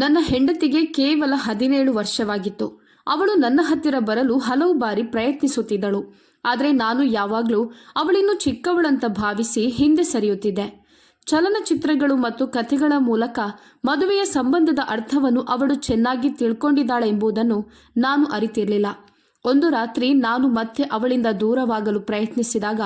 ನನ್ನ ಹೆಂಡತಿಗೆ ಕೇವಲ ಹದಿನೇಳು ವರ್ಷವಾಗಿತ್ತು. ಅವಳು ನನ್ನ ಹತ್ತಿರ ಬರಲು ಹಲವು ಬಾರಿ ಪ್ರಯತ್ನಿಸುತ್ತಿದ್ದಳು. ಆದರೆ ನಾನು ಯಾವಾಗಲೂ ಅವಳಿನ್ನು ಚಿಕ್ಕವಳಂತ ಭಾವಿಸಿ ಹಿಂದೆ ಸರಿಯುತ್ತಿದ್ದೆ. ಚಲನಚಿತ್ರಗಳು ಮತ್ತು ಕಥೆಗಳ ಮೂಲಕ ಮದುವೆಯ ಸಂಬಂಧದ ಅರ್ಥವನ್ನು ಅವಳು ಚೆನ್ನಾಗಿ ತಿಳ್ಕೊಂಡಿದ್ದಾಳೆ ಎಂಬುದನ್ನು ನಾನು ಅರಿತಿರಲಿಲ್ಲ. ಒಂದು ರಾತ್ರಿ ನಾನು ಮತ್ತೆ ಅವಳಿಂದ ದೂರವಾಗಲು ಪ್ರಯತ್ನಿಸಿದಾಗ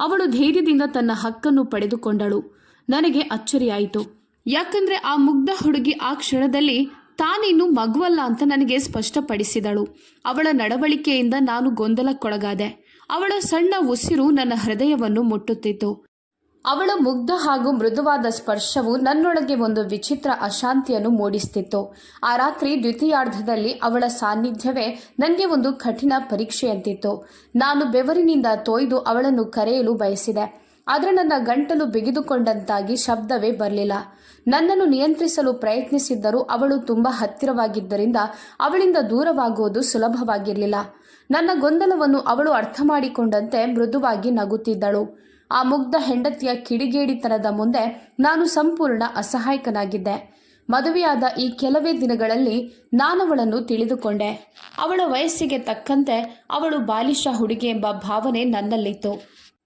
ಅವಳು ಧೈರ್ಯದಿಂದ ತನ್ನ ಹಕ್ಕನ್ನು ಪಡೆದುಕೊಂಡಳು. ನನಗೆ ಅಚ್ಚರಿಯಾಯಿತು. ಯಾಕಂದ್ರೆ ಆ ಮುಗ್ಧ ಹುಡುಗಿ ಆ ಕ್ಷಣದಲ್ಲಿ ತಾನಿನ್ನು ಮಗುವಲ್ಲ ಅಂತ ನನಗೆ ಸ್ಪಷ್ಟಪಡಿಸಿದಳು. ಅವಳ ನಡವಳಿಕೆಯಿಂದ ನಾನು ಗೊಂದಲಕ್ಕೊಳಗಾದೆ. ಅವಳ ಸಣ್ಣ ಉಸಿರು ನನ್ನ ಹೃದಯವನ್ನು ಮುಟ್ಟುತ್ತಿತ್ತು. ಅವಳ ಮುಗ್ಧ ಹಾಗೂ ಮೃದುವಾದ ಸ್ಪರ್ಶವು ನನ್ನೊಳಗೆ ಒಂದು ವಿಚಿತ್ರ ಅಶಾಂತಿಯನ್ನು ಮೂಡಿಸ್ತಿತ್ತು. ಆ ರಾತ್ರಿ ದ್ವಿತೀಯಾರ್ಧದಲ್ಲಿ ಅವಳ ಸಾನ್ನಿಧ್ಯವೇ ನನಗೆ ಒಂದು ಕಠಿಣ ಪರೀಕ್ಷೆಯಂತಿತ್ತು. ನಾನು ಬೆವರಿನಿಂದ ತೊಯ್ದು ಅವಳನ್ನು ಕರೆಯಲು ಬಯಸಿದೆ. ಆದರೆ ನನ್ನ ಗಂಟಲು ಬಿಗಿದುಕೊಂಡಂತಾಗಿ ಶಬ್ದವೇ ಬರಲಿಲ್ಲ. ನನ್ನನ್ನು ನಿಯಂತ್ರಿಸಲು ಪ್ರಯತ್ನಿಸಿದ್ದರೂ ಅವಳು ತುಂಬ ಹತ್ತಿರವಾಗಿದ್ದರಿಂದ ಅವಳಿಂದ ದೂರವಾಗುವುದು ಸುಲಭವಾಗಿರಲಿಲ್ಲ. ನನ್ನ ಗೊಂದಲವನ್ನು ಅವಳು ಅರ್ಥ ಮಾಡಿಕೊಂಡಂತೆ ಮೃದುವಾಗಿ ನಗುತ್ತಿದ್ದಳು. ಆ ಮುಗ್ಧ ಹೆಂಡತಿಯ ಕಿಡಿಗೇಡಿತನದ ಮುಂದೆ ನಾನು ಸಂಪೂರ್ಣ ಅಸಹಾಯಕನಾಗಿದ್ದೆ. ಮದುವೆಯಾದ ಈ ಕೆಲವೇ ದಿನಗಳಲ್ಲಿ ನಾನವಳನ್ನು ತಿಳಿದುಕೊಂಡೆ. ಅವಳ ವಯಸ್ಸಿಗೆ ತಕ್ಕಂತೆ ಅವಳು ಬಾಲಿಶ ಹುಡುಗಿ ಎಂಬ ಭಾವನೆ ನನ್ನಲ್ಲಿತ್ತು.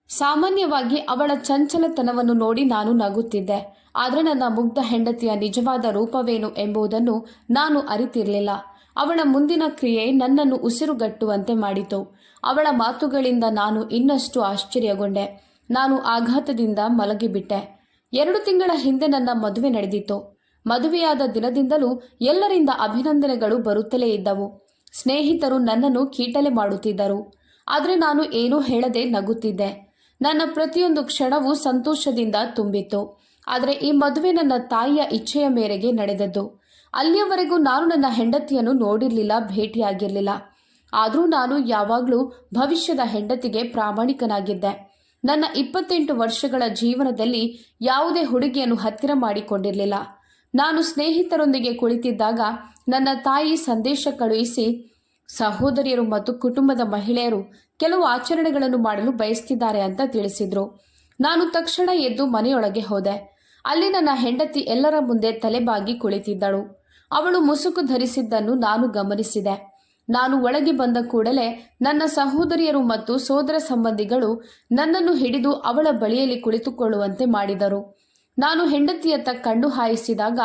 ಸಾಮಾನ್ಯವಾಗಿ ಅವಳ ಚಂಚಲತನವನ್ನು ನೋಡಿ ನಾನು ನಗುತ್ತಿದ್ದೆ. ಆದರೆ ನನ್ನ ಮುಗ್ಧ ಹೆಂಡತಿಯ ನಿಜವಾದ ರೂಪವೇನು ಎಂಬುದನ್ನು ನಾನು ಅರಿತಿರಲಿಲ್ಲ. ಅವಳ ಮುಂದಿನ ಕ್ರಿಯೆ ನನ್ನನ್ನು ಉಸಿರುಗಟ್ಟುವಂತೆ ಮಾಡಿತು. ಅವಳ ಮಾತುಗಳಿಂದ ನಾನು ಇನ್ನಷ್ಟು ಆಶ್ಚರ್ಯಗೊಂಡೆ. ನಾನು ಆಘಾತದಿಂದ ಮಲಗಿಬಿಟ್ಟೆ. ಎರಡು ತಿಂಗಳ ಹಿಂದೆ ನನ್ನ ಮದುವೆ ನಡೆದಿತ್ತು. ಮದುವೆಯಾದ ದಿನದಿಂದಲೂ ಎಲ್ಲರಿಂದ ಅಭಿನಂದನೆಗಳು ಬರುತ್ತಲೇ ಇದ್ದವು. ಸ್ನೇಹಿತರು ನನ್ನನ್ನು ಕೀಟಲೆ ಮಾಡುತ್ತಿದ್ದರು. ಆದರೆ ನಾನು ಏನೂ ಹೇಳದೆ ನಗುತ್ತಿದ್ದೆ. ನನ್ನ ಪ್ರತಿಯೊಂದು ಕ್ಷಣವೂ ಸಂತೋಷದಿಂದ ತುಂಬಿತ್ತು. ಆದರೆ ಈ ಮದುವೆ ನನ್ನ ತಾಯಿಯ ಇಚ್ಛೆಯ ಮೇರೆಗೆ ನಡೆದದ್ದು. ಅಲ್ಲಿಯವರೆಗೂ ನಾನು ನನ್ನ ಹೆಂಡತಿಯನ್ನು ನೋಡಿರಲಿಲ್ಲ, ಭೇಟಿಯಾಗಿರಲಿಲ್ಲ. ಆದರೂ ನಾನು ಯಾವಾಗಲೂ ಭವಿಷ್ಯದ ಹೆಂಡತಿಗೆ ಪ್ರಾಮಾಣಿಕನಾಗಿದ್ದೆ. ನನ್ನ ಇಪ್ಪತ್ತೆಂಟು ವರ್ಷಗಳ ಜೀವನದಲ್ಲಿ ಯಾವುದೇ ಹುಡುಗಿಯನ್ನು ಹತ್ತಿರ ಮಾಡಿಕೊಂಡಿರಲಿಲ್ಲ. ನಾನು ಸ್ನೇಹಿತರೊಂದಿಗೆ ಕುಳಿತಿದ್ದಾಗ ನನ್ನ ತಾಯಿ ಸಂದೇಶ ಕಳುಹಿಸಿ, ಸಹೋದರಿಯರು ಮತ್ತು ಕುಟುಂಬದ ಮಹಿಳೆಯರು ಕೆಲವು ಆಚರಣೆಗಳನ್ನು ಮಾಡಲು ಬಯಸ್ತಿದ್ದಾರೆ ಅಂತ ತಿಳಿಸಿದರು. ನಾನು ತಕ್ಷಣ ಎದ್ದು ಮನೆಯೊಳಗೆ ಹೋದೆ. ಅಲ್ಲಿ ನನ್ನ ಹೆಂಡತಿ ಎಲ್ಲರ ಮುಂದೆ ತಲೆಬಾಗಿ ಕುಳಿತಿದ್ದಳು. ಅವಳು ಮುಸುಕು ಧರಿಸಿದ್ದನ್ನು ನಾನು ಗಮನಿಸಿದೆ. ನಾನು ಒಳಗೆ ಬಂದ ಕೂಡಲೇ ನನ್ನ ಸಹೋದರಿಯರು ಮತ್ತು ಸೋದರ ಸಂಬಂಧಿಗಳು ನನ್ನನ್ನು ಹಿಡಿದು ಅವಳ ಬಳಿಯಲ್ಲಿ ಕುಳಿತುಕೊಳ್ಳುವಂತೆ ಮಾಡಿದರು. ನಾನು ಹೆಂಡತಿಯತ್ತ ಕಣ್ಣು ಹಾಯಿಸಿದಾಗ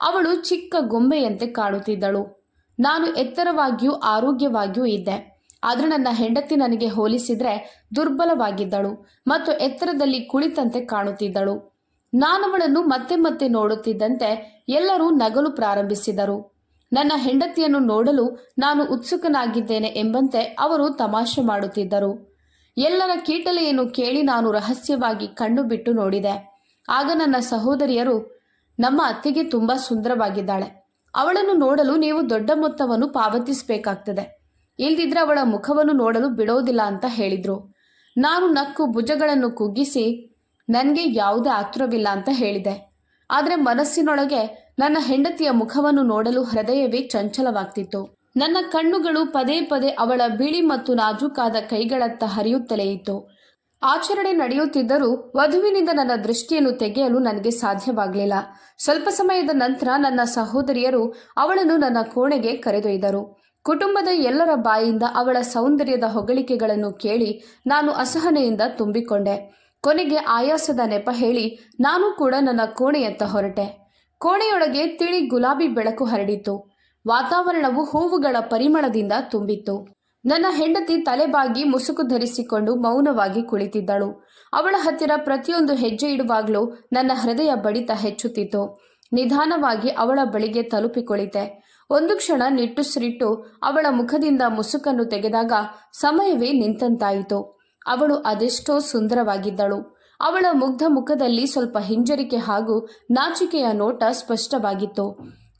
ಅವಳು ಚಿಕ್ಕ ಗೊಂಬೆಯಂತೆ ಕಾಣುತ್ತಿದ್ದಳು ನಾನು ಎತ್ತರವಾಗಿಯೂ ಆರೋಗ್ಯವಾಗಿಯೂ ಇದ್ದೆ. ಆದರೆ ನನ್ನ ಹೆಂಡತಿ ನನಗೆ ಹೋಲಿಸಿದ್ರೆ ದುರ್ಬಲವಾಗಿದ್ದಳು ಮತ್ತು ಎತ್ತರದಲ್ಲಿ ಕುಳಿತಂತೆ ಕಾಣುತ್ತಿದ್ದಳು. ನಾನವಳನ್ನು ಮತ್ತೆ ಮತ್ತೆ ನೋಡುತ್ತಿದ್ದಂತೆ ಎಲ್ಲರೂ ನಗಲು ಪ್ರಾರಂಭಿಸಿದರು. ನನ್ನ ಹೆಂಡತಿಯನ್ನು ನೋಡಲು ನಾನು ಉತ್ಸುಕನಾಗಿದ್ದೇನೆ ಎಂಬಂತೆ ಅವರು ತಮಾಷೆ ಮಾಡುತ್ತಿದ್ದರು. ಎಲ್ಲರ ಕೀಟಲೆಯನ್ನು ಕೇಳಿ ನಾನು ರಹಸ್ಯವಾಗಿ ಕಣ್ಣು ಬಿಟ್ಟು ನೋಡಿದೆ. ಆಗ ನನ್ನ ಸಹೋದರಿಯರು, ನಮ್ಮ ಅತ್ತಿಗೆ ತುಂಬಾ ಸುಂದರವಾಗಿದ್ದಾಳೆ. ಅವಳನ್ನು ನೋಡಲು ನೀವು ದೊಡ್ಡ ಮೊತ್ತವನ್ನು ಪಾವತಿಸಬೇಕಾಗ್ತದೆ. ಇಲ್ದಿದ್ರೆ ಅವಳ ಮುಖವನ್ನು ನೋಡಲು ಬಿಡೋದಿಲ್ಲ ಅಂತ ಹೇಳಿದ್ರು. ನಾನು ನಕ್ಕು ಭುಜಗಳನ್ನು ಕುಗ್ಗಿಸಿ ನನಗೆ ಯಾವುದೇ ಆತುರವಿಲ್ಲ ಅಂತ ಹೇಳಿದೆ. ಆದರೆ ಮನಸ್ಸಿನೊಳಗೆ ನನ್ನ ಹೆಂಡತಿಯ ಮುಖವನ್ನು ನೋಡಲು ಹೃದಯವೇ ಚಂಚಲವಾಗ್ತಿತ್ತು. ನನ್ನ ಕಣ್ಣುಗಳು ಪದೇ ಪದೇ ಅವಳ ಬಿಳಿ ಮತ್ತು ನಾಜೂಕಾದ ಕೈಗಳತ್ತ ಹರಿಯುತ್ತಲೇ ಇತ್ತು. ಆಚರಣೆ ನಡೆಯುತ್ತಿದ್ದರೂ ವಧುವಿನಿಂದ ನನ್ನ ದೃಷ್ಟಿಯನ್ನು ತೆಗೆಯಲು ನನಗೆ ಸಾಧ್ಯವಾಗಲಿಲ್ಲ. ಸ್ವಲ್ಪ ಸಮಯದ ನಂತರ ನನ್ನ ಸಹೋದರಿಯರು ಅವಳನ್ನು ನನ್ನ ಕೋಣೆಗೆ ಕರೆದೊಯ್ದರು. ಕುಟುಂಬದ ಎಲ್ಲರ ಬಾಯಿಂದ ಅವಳ ಸೌಂದರ್ಯದ ಹೊಗಳಿಕೆಗಳನ್ನು ಕೇಳಿ ನಾನು ಅಸಹನೆಯಿಂದ ತುಂಬಿಕೊಂಡೆ. ಕೊನೆಗೆ ಆಯಾಸದ ನೆಪ ಹೇಳಿ, ನಾನು ಕೂಡ ನನ್ನ ಕೋಣೆಯತ್ತ ಹೊರಟೆ. ಕೋಣೆಯೊಳಗೆ ತಿಳಿ ಗುಲಾಬಿ ಬೆಳಕು ಹರಡಿತು. ವಾತಾವರಣವು ಹೂವುಗಳ ಪರಿಮಳದಿಂದ ತುಂಬಿತ್ತು. ನನ್ನ ಹೆಂಡತಿ ತಲೆಬಾಗಿ ಮುಸುಕು ಧರಿಸಿಕೊಂಡು ಮೌನವಾಗಿ ಕುಳಿತಿದ್ದಳು. ಅವಳ ಹತ್ತಿರ ಪ್ರತಿಯೊಂದು ಹೆಜ್ಜೆ ಇಡುವಾಗಲೂ ನನ್ನ ಹೃದಯ ಬಡಿತ ಹೆಚ್ಚುತ್ತಿತ್ತು. ನಿಧಾನವಾಗಿ ಅವಳ ಬಳಿಗೆ ತಲುಪಿಕೊಳಿತೆ. ಒಂದು ಕ್ಷಣ ನಿಟ್ಟುಸಿರಿಟ್ಟು ಅವಳ ಮುಖದಿಂದ ಮುಸುಕನ್ನು ತೆಗೆದಾಗ ಸಮಯವೇ ನಿಂತಂತಾಯಿತು. ಅವಳು ಅದೆಷ್ಟೋ ಸುಂದರವಾಗಿದ್ದಳು. ಅವಳ ಮುಗ್ಧ ಮುಖದಲ್ಲಿ ಸ್ವಲ್ಪ ಹಿಂಜರಿಕೆ ಹಾಗೂ ನಾಚಿಕೆಯ ನೋಟ ಸ್ಪಷ್ಟವಾಗಿತ್ತು.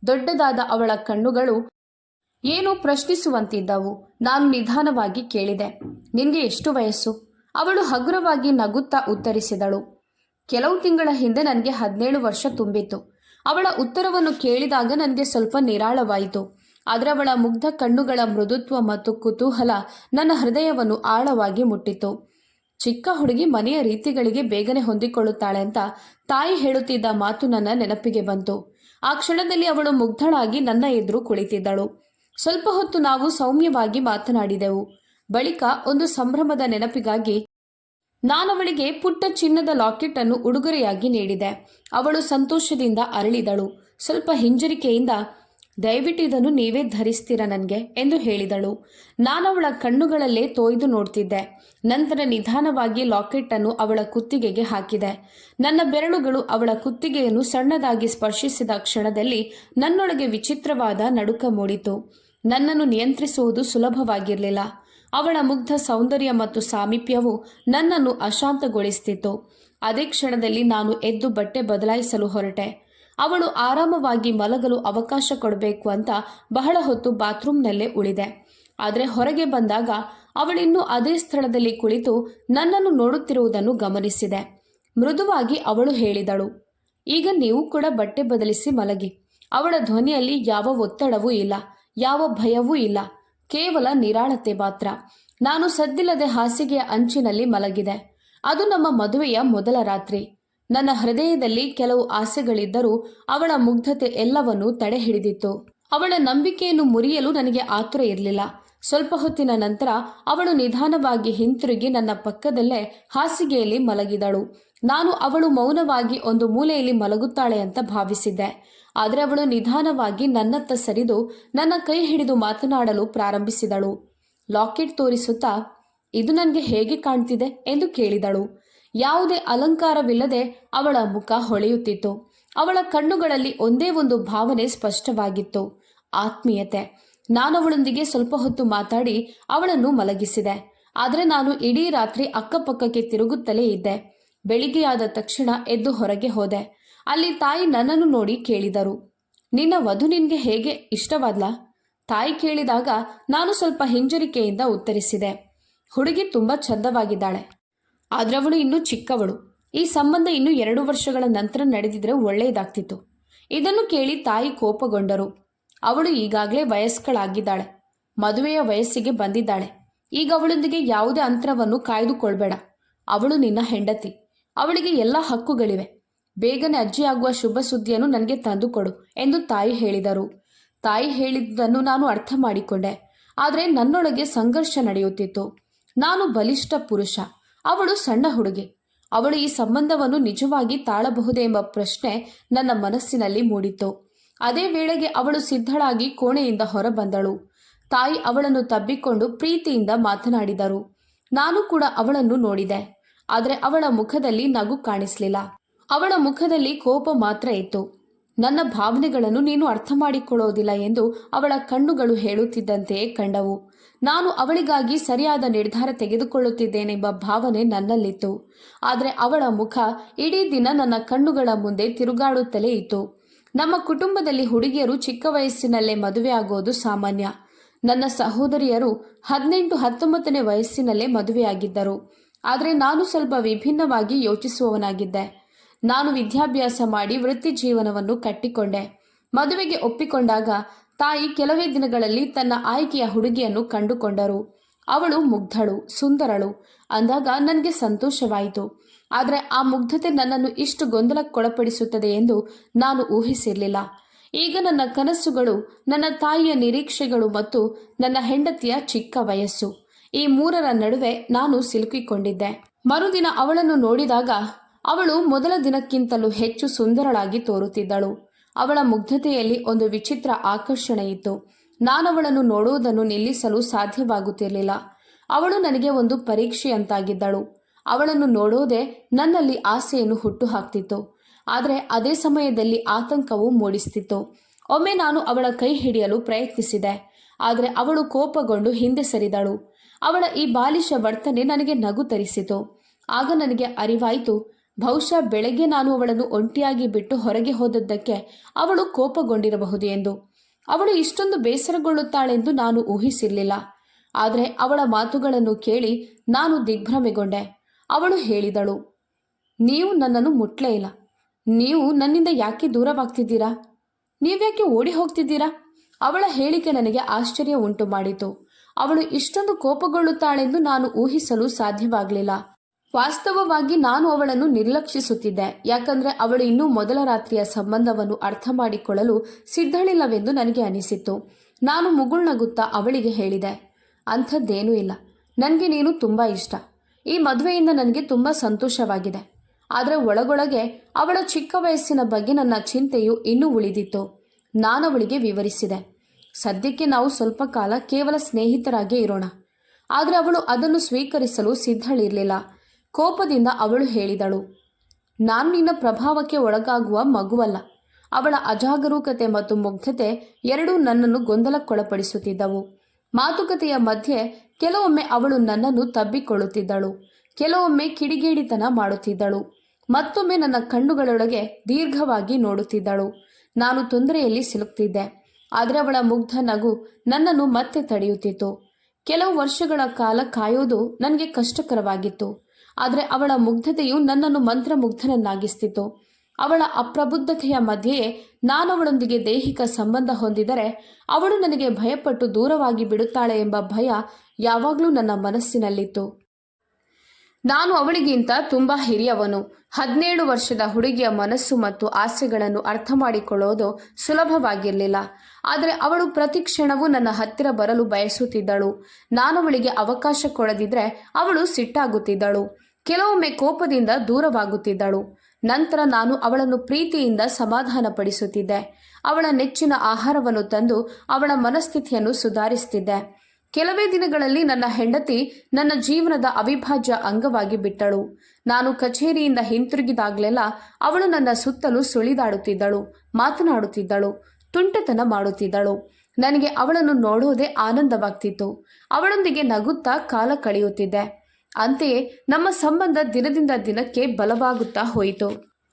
ದೊಡ್ಡದಾದ ಅವಳ ಕಣ್ಣುಗಳು ಏನೋ ಪ್ರಶ್ನಿಸುವಂತಿದ್ದವು. ನಾನು ನಿಧಾನವಾಗಿ ಕೇಳಿದೆ, ನಿನಗೆ ಎಷ್ಟು ವಯಸ್ಸು? ಅವಳು ಹಗುರವಾಗಿ ನಗುತ್ತಾ ಉತ್ತರಿಸಿದಳು. ಕೆಲವು ತಿಂಗಳ ಹಿಂದೆ ನನಗೆ ಹದಿನೇಳು ವರ್ಷ ತುಂಬಿತ್ತು. ಅವಳ ಉತ್ತರವನ್ನು ಕೇಳಿದಾಗ ನನಗೆ ಸ್ವಲ್ಪ ನಿರಾಳವಾಯಿತು. ಆದರೆ ಅವಳ ಮುಗ್ಧ ಕಣ್ಣುಗಳ ಮೃದುತ್ವ ಮತ್ತು ಕುತೂಹಲ ನನ್ನ ಹೃದಯವನ್ನು ಆಳವಾಗಿ ಮುಟ್ಟಿತು. ಚಿಕ್ಕ ಹುಡುಗಿ ಮನೆಯ ರೀತಿಗಳಿಗೆ ಬೇಗನೆ ಹೊಂದಿಕೊಳ್ಳುತ್ತಾಳೆ ಅಂತ ತಾಯಿ ಹೇಳುತ್ತಿದ್ದ ಮಾತು ನನ್ನ ನೆನಪಿಗೆ ಬಂತು. ಆ ಕ್ಷಣದಲ್ಲಿ ಅವಳು ಮುಗ್ಧಳಾಗಿ ನನ್ನ ಎದುರು ಕುಳಿತಿದ್ದಳು. ಸ್ವಲ್ಪ ಹೊತ್ತು ನಾವು ಸೌಮ್ಯವಾಗಿ ಮಾತನಾಡಿದೆವು. ಬಳಿಕ ಒಂದು ಸಂಭ್ರಮದ ನೆನಪಿಗಾಗಿ ನಾನವಳಿಗೆ ಪುಟ್ಟ ಚಿನ್ನದ ಲಾಕೆಟ್ ಅನ್ನು ಉಡುಗೊರೆಯಾಗಿ ನೀಡಿದೆ. ಅವಳು ಸಂತೋಷದಿಂದ ಅರಳಿದಳು. ಸ್ವಲ್ಪ ಹಿಂಜರಿಕೆಯಿಂದ ದಯವಿಟ್ಟು ಇದನ್ನು ನೀವೇ ಧರಿಸ್ತೀರ ನನಗೆ? ಎಂದು ಹೇಳಿದಳು. ನಾನವಳ ಕಣ್ಣುಗಳಲ್ಲೇ ತೋಯ್ದು ನೋಡ್ತಿದ್ದೆ. ನಂತರ ನಿಧಾನವಾಗಿ ಲಾಕೆಟ್ಟನ್ನು ಅವಳ ಕುತ್ತಿಗೆಗೆ ಹಾಕಿದೆ. ನನ್ನ ಬೆರಳುಗಳು ಅವಳ ಕುತ್ತಿಗೆಯನ್ನು ಸಣ್ಣದಾಗಿ ಸ್ಪರ್ಶಿಸಿದ ಕ್ಷಣದಲ್ಲಿ ನನ್ನೊಳಗೆ ವಿಚಿತ್ರವಾದ ನಡುಕ ಮೂಡಿತು. ನನ್ನನ್ನು ನಿಯಂತ್ರಿಸುವುದು ಸುಲಭವಾಗಿರಲಿಲ್ಲ. ಅವಳ ಮುಗ್ಧ ಸೌಂದರ್ಯ ಮತ್ತು ಸಾಮೀಪ್ಯವು ನನ್ನನ್ನು ಅಶಾಂತಗೊಳಿಸ್ತಿತ್ತು. ಅದೇ ಕ್ಷಣದಲ್ಲಿ ನಾನು ಎದ್ದು ಬಟ್ಟೆ ಬದಲಾಯಿಸಲು ಹೊರಟೆ. ಅವಳು ಆರಾಮವಾಗಿ ಮಲಗಲು ಅವಕಾಶ ಕೊಡಬೇಕು ಅಂತ ಬಹಳ ಹೊತ್ತು ಬಾತ್ರೂಮ್ನಲ್ಲೇ ಉಳಿದೆ. ಆದರೆ ಹೊರಗೆ ಬಂದಾಗ ಅವಳಿನ್ನೂ ಅದೇ ಸ್ಥಳದಲ್ಲಿ ಕುಳಿತು ನನ್ನನ್ನು ನೋಡುತ್ತಿರುವುದನ್ನು ಗಮನಿಸಿದೆ. ಮೃದುವಾಗಿ ಅವಳು ಹೇಳಿದಳು, ಈಗ ನೀವು ಕೂಡ ಬಟ್ಟೆ ಬದಲಿಸಿ ಮಲಗಿ. ಅವಳ ಧ್ವನಿಯಲ್ಲಿ ಯಾವ ಒತ್ತಡವೂ ಇಲ್ಲ, ಯಾವ ಭಯವೂ ಇಲ್ಲ. ಕೇವಲ ನಿರಾಳತೆ ಮಾತ್ರ. ನಾನು ಸದ್ದಿಲ್ಲದೆ ಹಾಸಿಗೆಯ ಅಂಚಿನಲ್ಲಿ ಮಲಗಿದೆ. ಅದು ನಮ್ಮ ಮದುವೆಯ ಮೊದಲ ರಾತ್ರಿ. ನನ್ನ ಹೃದಯದಲ್ಲಿ ಕೆಲವು ಆಸೆಗಳಿದ್ದರೂ ಅವಳ ಮುಗ್ಧತೆ ಎಲ್ಲವನ್ನೂ ತಡೆ ಹಿಡಿದಿತ್ತು ಅವಳ ನಂಬಿಕೆಯನ್ನು ಮುರಿಯಲು ನನಗೆ ಆತುರ ಇರಲಿಲ್ಲ. ಸ್ವಲ್ಪ ಹೊತ್ತಿನ ನಂತರ ಅವಳು ನಿಧಾನವಾಗಿ ಹಿಂತಿರುಗಿ ನನ್ನ ಪಕ್ಕದಲ್ಲೇ ಹಾಸಿಗೆಯಲ್ಲಿ ಮಲಗಿದಳು. ನಾನು ಅವಳು ಮೌನವಾಗಿ ಒಂದು ಮೂಲೆಯಲ್ಲಿ ಮಲಗುತ್ತಾಳೆ ಅಂತ ಭಾವಿಸಿದ್ದೆ. ಆದರೆ ಅವಳು ನಿಧಾನವಾಗಿ ನನ್ನತ್ತ ಸರಿದು ನನ್ನ ಕೈ ಹಿಡಿದು ಮಾತನಾಡಲು ಪ್ರಾರಂಭಿಸಿದಳು. ಲಾಕೆಟ್ ತೋರಿಸುತ್ತಾ, ಇದು ನನಗೆ ಹೇಗೆ ಕಾಣ್ತಿದೆ? ಎಂದು ಕೇಳಿದಳು. ಯಾವುದೇ ಅಲಂಕಾರವಿಲ್ಲದೆ ಅವಳ ಮುಖ ಹೊಳೆಯುತ್ತಿತ್ತು. ಅವಳ ಕಣ್ಣುಗಳಲ್ಲಿ ಒಂದೇ ಒಂದು ಭಾವನೆ ಸ್ಪಷ್ಟವಾಗಿತ್ತು. ಆತ್ಮೀಯತೆ. ನಾನವಳೊಂದಿಗೆ ಸ್ವಲ್ಪ ಹೊತ್ತು ಮಾತಾಡಿ ಅವಳನ್ನು ಮಲಗಿಸಿದೆ. ಆದರೆ ನಾನು ಇಡೀ ರಾತ್ರಿ ಅಕ್ಕಪಕ್ಕಕ್ಕೆ ತಿರುಗುತ್ತಲೇ ಇದ್ದೆ. ಬೆಳಿಗ್ಗೆಯಾದ ತಕ್ಷಣ ಎದ್ದು ಹೊರಗೆ ಹೋದೆ. ಅಲ್ಲಿ ತಾಯಿ ನನ್ನನ್ನು ನೋಡಿ ಕೇಳಿದರು. ನಿನ್ನ ವಧು ನಿನಗೆ ಹೇಗೆ ಇಷ್ಟವಾದ್ಲಾ? ತಾಯಿ ಕೇಳಿದಾಗ ನಾನು ಸ್ವಲ್ಪ ಹಿಂಜರಿಕೆಯಿಂದ ಉತ್ತರಿಸಿದೆ. ಹುಡುಗಿ ತುಂಬಾ ಚಂದವಾಗಿದ್ದಾಳೆ. ಆದ್ರೆ ಅವಳು ಇನ್ನೂ ಚಿಕ್ಕವಳು. ಈ ಸಂಬಂಧ ಇನ್ನು ಎರಡು ವರ್ಷಗಳ ನಂತರ ನಡೆದಿದ್ರೆ ಒಳ್ಳೆಯದಾಗ್ತಿತ್ತು ಇದನ್ನು ಕೇಳಿ ತಾಯಿ ಕೋಪಗೊಂಡರು. ಅವಳು ಈಗಾಗಲೇ ವಯಸ್ಕಳಾಗಿದ್ದಾಳೆ. ಮದುವೆಯ ವಯಸ್ಸಿಗೆ ಬಂದಿದ್ದಾಳೆ. ಈಗ ಅವಳೊಂದಿಗೆ ಯಾವುದೇ ಅಂತರವನ್ನು ಕಾಯ್ದುಕೊಳ್ಬೇಡ. ಅವಳು ನಿನ್ನ ಹೆಂಡತಿ. ಅವಳಿಗೆ ಎಲ್ಲ ಹಕ್ಕುಗಳಿವೆ. ಬೇಗನೆ ಅಜ್ಜಿಯಾಗುವ ಶುಭ ಸುದ್ದಿಯನ್ನು ನನಗೆ ತಂದುಕೊಡು ಎಂದು ತಾಯಿ ಹೇಳಿದರು. ತಾಯಿ ಹೇಳಿದ್ದನ್ನು ನಾನು ಅರ್ಥ ಮಾಡಿಕೊಂಡೆ. ಆದರೆ ನನ್ನೊಳಗೆ ಸಂಘರ್ಷ ನಡೆಯುತ್ತಿತ್ತು. ನಾನು ಬಲಿಷ್ಠ ಪುರುಷ. ಅವಳು ಸಣ್ಣ ಹುಡುಗಿ. ಅವಳು ಈ ಸಂಬಂಧವನ್ನು ನಿಜವಾಗಿ ತಾಳಬಹುದೇ ಎಂಬ ಪ್ರಶ್ನೆ ನನ್ನ ಮನಸ್ಸಿನಲ್ಲಿ ಮೂಡಿತು ಅದೇ ವೇಳೆಗೆ ಅವಳು ಸಿದ್ಧಳಾಗಿ ಕೋಣೆಯಿಂದ ಹೊರಬಂದಳು. ತಾಯಿ ಅವಳನ್ನು ತಬ್ಬಿಕೊಂಡು ಪ್ರೀತಿಯಿಂದ ಮಾತನಾಡಿದರು. ನಾನು ಕೂಡ ಅವಳನ್ನು ನೋಡಿದೆ. ಆದರೆ ಅವಳ ಮುಖದಲ್ಲಿ ನಗು ಕಾಣಿಸಲಿಲ್ಲ. ಅವಳ ಮುಖದಲ್ಲಿ ಕೋಪ ಮಾತ್ರ ಇತ್ತು. ನನ್ನ ಭಾವನೆಗಳನ್ನು ನೀನು ಅರ್ಥ ಮಾಡಿಕೊಳ್ಳೋದಿಲ್ಲ ಎಂದು ಅವಳ ಕಣ್ಣುಗಳು ಹೇಳುತ್ತಿದ್ದಂತೆಯೇ ಕಂಡವು. ನಾನು ಅವಳಿಗಾಗಿ ಸರಿಯಾದ ನಿರ್ಧಾರ ತೆಗೆದುಕೊಳ್ಳುತ್ತಿದ್ದೇನೆಂಬ ಭಾವನೆ ನನ್ನಲ್ಲಿತ್ತು. ಆದರೆ ಅವಳ ಮುಖ ಇಡೀ ದಿನ ನನ್ನ ಕಣ್ಣುಗಳ ಮುಂದೆ ತಿರುಗಾಡುತ್ತಲೇ ಇತ್ತು. ನಮ್ಮ ಕುಟುಂಬದಲ್ಲಿ ಹುಡುಗಿಯರು ಚಿಕ್ಕ ವಯಸ್ಸಿನಲ್ಲೇ ಮದುವೆ ಆಗೋದು ಸಾಮಾನ್ಯ. ನನ್ನ ಸಹೋದರಿಯರು ಹದಿನೆಂಟು ಹತ್ತೊಂಬತ್ತನೇ ವಯಸ್ಸಿನಲ್ಲೇ ಮದುವೆಯಾಗಿದ್ದರು. ಆದರೆ ನಾನು ಸ್ವಲ್ಪ ವಿಭಿನ್ನವಾಗಿ ಯೋಚಿಸುವವನಾಗಿದ್ದೆ. ನಾನು ವಿದ್ಯಾಭ್ಯಾಸ ಮಾಡಿ ವೃತ್ತಿ ಜೀವನವನ್ನು ಕಟ್ಟಿಕೊಂಡೆ. ಮದುವೆಗೆ ಒಪ್ಪಿಕೊಂಡಾಗ ತಾಯಿ ಕೆಲವೇ ದಿನಗಳಲ್ಲಿ ತನ್ನ ಆಯ್ಕೆಯ ಹುಡುಗಿಯನ್ನು ಕಂಡುಕೊಂಡರು. ಅವಳು ಮುಗ್ಧಳು, ಸುಂದರಳು. ಅಂದಾಗ ನನಗೆ ಸಂತೋಷವಾಯಿತು. ಆದರೆ ಆ ಮುಗ್ಧತೆ ನನ್ನನ್ನು ಇಷ್ಟು ಗೊಂದಲಕ್ಕೊಳಪಡಿಸುತ್ತದೆ ಎಂದು ನಾನು ಊಹಿಸಿರಲಿಲ್ಲ. ಈಗ ನನ್ನ ಕನಸುಗಳು, ನನ್ನ ತಾಯಿಯ ನಿರೀಕ್ಷೆಗಳು ಮತ್ತು ನನ್ನ ಹೆಂಡತಿಯ ಚಿಕ್ಕ ವಯಸ್ಸು. ಈ ಮೂರರ ನಡುವೆ ನಾನು ಸಿಲುಕಿಕೊಂಡಿದ್ದೆ. ಮರುದಿನ ಅವಳನ್ನು ನೋಡಿದಾಗ ಅವಳು ಮೊದಲ ದಿನಕ್ಕಿಂತಲೂ ಹೆಚ್ಚು ಸುಂದರಳಾಗಿ ತೋರುತ್ತಿದ್ದಳು. ಅವಳ ಮುಗ್ಧತೆಯಲ್ಲಿ ಒಂದು ವಿಚಿತ್ರ ಆಕರ್ಷಣೆ ಇತ್ತು ನಾನವಳನ್ನು ನೋಡುವುದನ್ನು ನಿಲ್ಲಿಸಲು ಸಾಧ್ಯವಾಗುತ್ತಿರಲಿಲ್ಲ. ಅವಳು ನನಗೆ ಒಂದು ಪರೀಕ್ಷೆಯಂತಾಗಿದ್ದಳು. ಅವಳನ್ನು ನೋಡೋದೇ ನನ್ನಲ್ಲಿ ಆಸೆಯನ್ನು ಹುಟ್ಟು ಹಾಕ್ತಿತ್ತು ಆದರೆ ಅದೇ ಸಮಯದಲ್ಲಿ ಆತಂಕವು ಮೂಡಿಸ್ತಿತ್ತು. ಒಮ್ಮೆ ನಾನು ಅವಳ ಕೈ ಹಿಡಿಯಲು ಪ್ರಯತ್ನಿಸಿದೆ. ಆದರೆ ಅವಳು ಕೋಪಗೊಂಡು ಹಿಂದೆ ಸರಿದಳು. ಅವಳ ಈ ಬಾಲಿಶ ವರ್ತನೆ ನನಗೆ ನಗು ತರಿಸಿತು. ಆಗ ನನಗೆ ಅರಿವಾಯಿತು ಬಹುಶಃ ಬೆಳಗ್ಗೆ ನಾನು ಅವಳನ್ನು ಒಂಟಿಯಾಗಿ ಬಿಟ್ಟು ಹೊರಗೆ ಹೋದದ್ದಕ್ಕೆ ಅವಳು ಕೋಪಗೊಂಡಿರಬಹುದು ಎಂದು. ಅವಳು ಇಷ್ಟೊಂದು ಬೇಸರಗೊಳ್ಳುತ್ತಾಳೆಂದು ನಾನು ಊಹಿಸಿರಲಿಲ್ಲ. ಆದರೆ ಅವಳ ಮಾತುಗಳನ್ನು ಕೇಳಿ ನಾನು ದಿಗ್ಭ್ರಮೆಗೊಂಡೆ. ಅವಳು ಹೇಳಿದಳು, ನೀವು ನನ್ನನ್ನು ಮುಟ್ಲೇ ಇಲ್ಲ. ನೀವು ನನ್ನಿಂದ ಯಾಕೆ ದೂರವಾಗ್ತಿದ್ದೀರಾ? ನೀವ್ಯಾಕೆ ಓಡಿ ಹೋಗ್ತಿದ್ದೀರಾ ಅವಳ ಹೇಳಿಕೆ ನನಗೆ ಆಶ್ಚರ್ಯ ಉಂಟು ಮಾಡಿತು ಅವಳು ಇಷ್ಟೊಂದು ಕೋಪಗೊಳ್ಳುತ್ತಾಳೆಂದು ನಾನು ಊಹಿಸಲು ಸಾಧ್ಯವಾಗಲಿಲ್ಲ. ವಾಸ್ತವವಾಗಿ ನಾನು ಅವಳನ್ನು ನಿರ್ಲಕ್ಷಿಸುತ್ತಿದ್ದೆ. ಯಾಕಂದ್ರೆ ಅವಳು ಇನ್ನೂ ಮೊದಲ ರಾತ್ರಿಯ ಸಂಬಂಧವನ್ನು ಅರ್ಥ ಮಾಡಿಕೊಳ್ಳಲು ಸಿದ್ಧಳಿಲ್ಲವೆಂದು ನನಗೆ ಅನಿಸಿತ್ತು. ನಾನು ಮುಗುಳ್ನಗುತ್ತಾ ಅವಳಿಗೆ ಹೇಳಿದೆ, ಅಂಥದ್ದೇನೂ ಇಲ್ಲ. ನನಗೆ ನೀನು ತುಂಬ ಇಷ್ಟ. ಈ ಮದುವೆಯಿಂದ ನನಗೆ ತುಂಬ ಸಂತೋಷವಾಗಿದೆ. ಆದರೆ ಒಳಗೊಳಗೆ ಅವಳ ಚಿಕ್ಕ ವಯಸ್ಸಿನ ಬಗ್ಗೆ ನನ್ನ ಚಿಂತೆಯು ಇನ್ನೂ ಉಳಿದಿತ್ತು. ನಾನು ಅವಳಿಗೆ ವಿವರಿಸಿದೆ, ಸದ್ಯಕ್ಕೆ ನಾವು ಸ್ವಲ್ಪ ಕಾಲ ಕೇವಲ ಸ್ನೇಹಿತರಾಗೇ ಇರೋಣ. ಆದರೆ ಅವಳು ಅದನ್ನು ಸ್ವೀಕರಿಸಲು ಸಿದ್ಧಳಿರಲಿಲ್ಲ. ಕೋಪದಿಂದ ಅವಳು ಹೇಳಿದಳು, ನಾನು ನಿನ್ನ ಪ್ರಭಾವಕ್ಕೆ ಒಳಗಾಗುವ ಮಗುವಲ್ಲ. ಅವಳ ಅಜಾಗರೂಕತೆ ಮತ್ತು ಮುಗ್ಧತೆ ಎರಡೂ ನನ್ನನ್ನು ಗೊಂದಲಕ್ಕೊಳಪಡಿಸುತ್ತಿದ್ದವು. ಮಾತುಕತೆಯ ಮಧ್ಯೆ ಕೆಲವೊಮ್ಮೆ ಅವಳು ನನ್ನನ್ನು ತಬ್ಬಿಕೊಳ್ಳುತ್ತಿದ್ದಳು. ಕೆಲವೊಮ್ಮೆ ಕಿಡಿಗೇಡಿತನ ಮಾಡುತ್ತಿದ್ದಳು. ಮತ್ತೊಮ್ಮೆ ನನ್ನ ಕಣ್ಣುಗಳೊಳಗೆ ದೀರ್ಘವಾಗಿ ನೋಡುತ್ತಿದ್ದಳು. ನಾನು ತೊಂದರೆಯಲ್ಲಿ ಸಿಲುಕ್ತಿದ್ದೆ ಆದರೆ ಅವಳ ಮುಗ್ಧ ನಗು ನನ್ನನ್ನು ಮತ್ತೆ ತಡೆಯುತ್ತಿತ್ತು. ಕೆಲವು ವರ್ಷಗಳ ಕಾಲ ಕಾಯೋದು ನನಗೆ ಕಷ್ಟಕರವಾಗಿತ್ತು. ಆದರೆ ಅವಳ ಮುಗ್ಧತೆಯು ನನ್ನನ್ನು ಮಂತ್ರಮುಗ್ಧನನ್ನಾಗಿಸ್ತಿತ್ತು. ಅವಳ ಅಪ್ರಬುದ್ಧತೆಯ ಮಧ್ಯೆಯೇ ನಾನು ಅವಳೊಂದಿಗೆ ದೈಹಿಕ ಸಂಬಂಧ ಹೊಂದಿದರೆ ಅವಳು ನನಗೆ ಭಯಪಟ್ಟು ದೂರವಾಗಿ ಬಿಡುತ್ತಾಳೆ ಎಂಬ ಭಯ ಯಾವಾಗಲೂ ನನ್ನ ಮನಸ್ಸಿನಲ್ಲಿತ್ತು. ನಾನು ಅವಳಿಗಿಂತ ತುಂಬ ಹಿರಿಯವನು. ಹದಿನೇಳು ವರ್ಷದ ಹುಡುಗಿಯ ಮನಸ್ಸು ಮತ್ತು ಆಸೆಗಳನ್ನು ಅರ್ಥ ಮಾಡಿಕೊಳ್ಳೋದು ಸುಲಭವಾಗಿರಲಿಲ್ಲ. ಆದರೆ ಅವಳು ಪ್ರತಿ ಕ್ಷಣವೂ ನನ್ನ ಹತ್ತಿರ ಬರಲು ಬಯಸುತ್ತಿದ್ದಳು. ನಾನು ಅವಳಿಗೆ ಅವಕಾಶ ಕೊಡದಿದ್ರೆ ಅವಳು ಸಿಟ್ಟಾಗುತ್ತಿದ್ದಳು. ಕೆಲವೊಮ್ಮೆ ಕೋಪದಿಂದ ದೂರವಾಗುತ್ತಿದ್ದಳು. ನಂತರ ನಾನು ಅವಳನ್ನು ಪ್ರೀತಿಯಿಂದ ಸಮಾಧಾನಪಡಿಸುತ್ತಿದ್ದೆ. ಅವಳ ನೆಚ್ಚಿನ ಆಹಾರವನ್ನು ತಂದು ಅವಳ ಮನಸ್ಥಿತಿಯನ್ನು ಸುಧಾರಿಸುತ್ತಿದ್ದೆ. ಕೆಲವೇ ದಿನಗಳಲ್ಲಿ ನನ್ನ ಹೆಂಡತಿ ನನ್ನ ಜೀವನದ ಅವಿಭಾಜ್ಯ ಅಂಗವಾಗಿ ಬಿಟ್ಟಳು. ನಾನು ಕಚೇರಿಯಿಂದ ಹಿಂತಿರುಗಿದಾಗಲೆಲ್ಲ ಅವಳು ನನ್ನ ಸುತ್ತಲೂ ಸುಳಿದಾಡುತ್ತಿದ್ದಳು, ಮಾತನಾಡುತ್ತಿದ್ದಳು, ತುಂಟತನ ಮಾಡುತ್ತಿದ್ದಳು. ನನಗೆ ಅವಳನ್ನು ನೋಡುವುದೇ ಆನಂದವಾಗ್ತಿತ್ತು. ಅವಳೊಂದಿಗೆ ನಗುತ್ತಾ ಕಾಲ ಕಳೆಯುತ್ತಿದ್ದೆ. ಅಂತೆಯೇ ನಮ್ಮ ಸಂಬಂಧ ದಿನದಿಂದ ದಿನಕ್ಕೆ ಬಲವಾಗುತ್ತಾ ಹೋಯಿತು.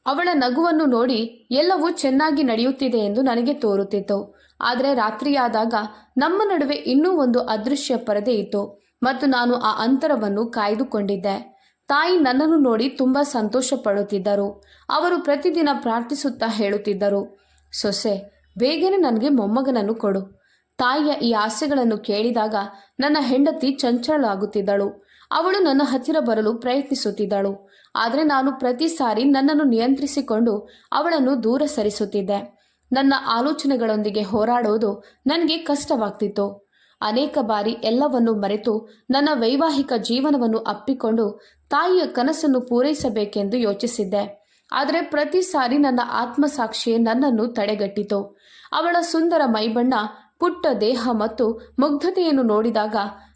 ಅವಳ ನಗುವನ್ನು ನೋಡಿ ಎಲ್ಲವೂ ಚೆನ್ನಾಗಿ ನಡೆಯುತ್ತಿದೆ ಎಂದು ನನಗೆ ತೋರುತ್ತಿತ್ತು. ಆದರೆ ರಾತ್ರಿಯಾದಾಗ ನಮ್ಮ ನಡುವೆ ಇನ್ನೂ ಒಂದು ಅದೃಶ್ಯ ಪರದೆ ಇತ್ತು ಮತ್ತು ನಾನು ಆ ಅಂತರವನ್ನು ಕಾಯ್ದುಕೊಂಡಿದ್ದೆ. ತಾಯಿ ನನ್ನನ್ನು ನೋಡಿ ತುಂಬ ಸಂತೋಷ ಪಡುತ್ತಿದ್ದರು ಅವರು ಪ್ರತಿದಿನ ಪ್ರಾರ್ಥಿಸುತ್ತಾ ಹೇಳುತ್ತಿದ್ದರು, ಸೊಸೆ, ಬೇಗನೆ ನನಗೆ ಮೊಮ್ಮಗನನ್ನು ಕೊಡು. ತಾಯಿಯ ಈ ಆಸೆಗಳನ್ನು ಕೇಳಿದಾಗ ನನ್ನ ಹೆಂಡತಿ ಚಂಚಲಾಗುತ್ತಿದ್ದಳು ಅವಳು ನನ್ನ ಹತ್ತಿರ ಬರಲು ಪ್ರಯತ್ನಿಸುತ್ತಿದ್ದಳು. ಆದರೆ ನಾನು ಪ್ರತಿ ಸಾರಿ ನನ್ನನ್ನು ನಿಯಂತ್ರಿಸಿಕೊಂಡು ಅವಳನ್ನು ದೂರ ಸರಿಸುತ್ತಿದ್ದೆ. ನನ್ನ ಆಲೋಚನೆಗಳೊಂದಿಗೆ ಹೋರಾಡೋದು ನನಗೆ ಕಷ್ಟವಾಗ್ತಿತ್ತು. ಅನೇಕ ಬಾರಿ ಎಲ್ಲವನ್ನು ಮರೆತು ನನ್ನ ವೈವಾಹಿಕ ಜೀವನವನ್ನು ಅಪ್ಪಿಕೊಂಡು ತಾಯಿಯ ಕನಸನ್ನು ಪೂರೈಸಬೇಕೆಂದು ಯೋಚಿಸಿದ್ದೆ. ಆದರೆ ಪ್ರತಿ ಸಾರಿ ನನ್ನ ಆತ್ಮಸಾಕ್ಷಿಯೇ ನನ್ನನ್ನು ತಡೆಗಟ್ಟಿತು. ಅವಳ ಸುಂದರ ಮೈಬಣ್ಣ, ಪುಟ್ಟ ದೇಹ ಮತ್ತು ಮುಗ್ಧತೆಯನ್ನು ನೋಡಿದಾಗ